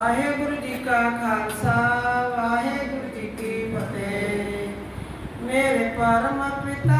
ਵਾਹਿਗੁਰੂ ਜੀ ਕਾ ਖਾਲਸਾ ਵਾਹਿਗੁਰੂ ਜੀ ਕੀ ਫਤਿਹ। ਮੇਰੇ ਪਰਮ ਪਿਤਾ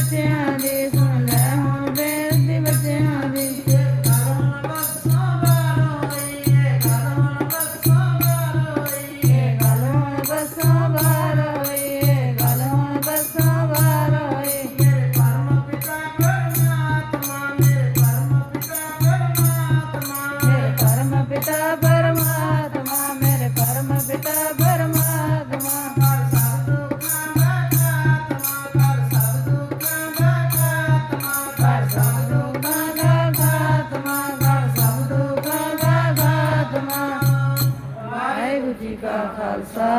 ಕೊಟ್ಟಾದೇವ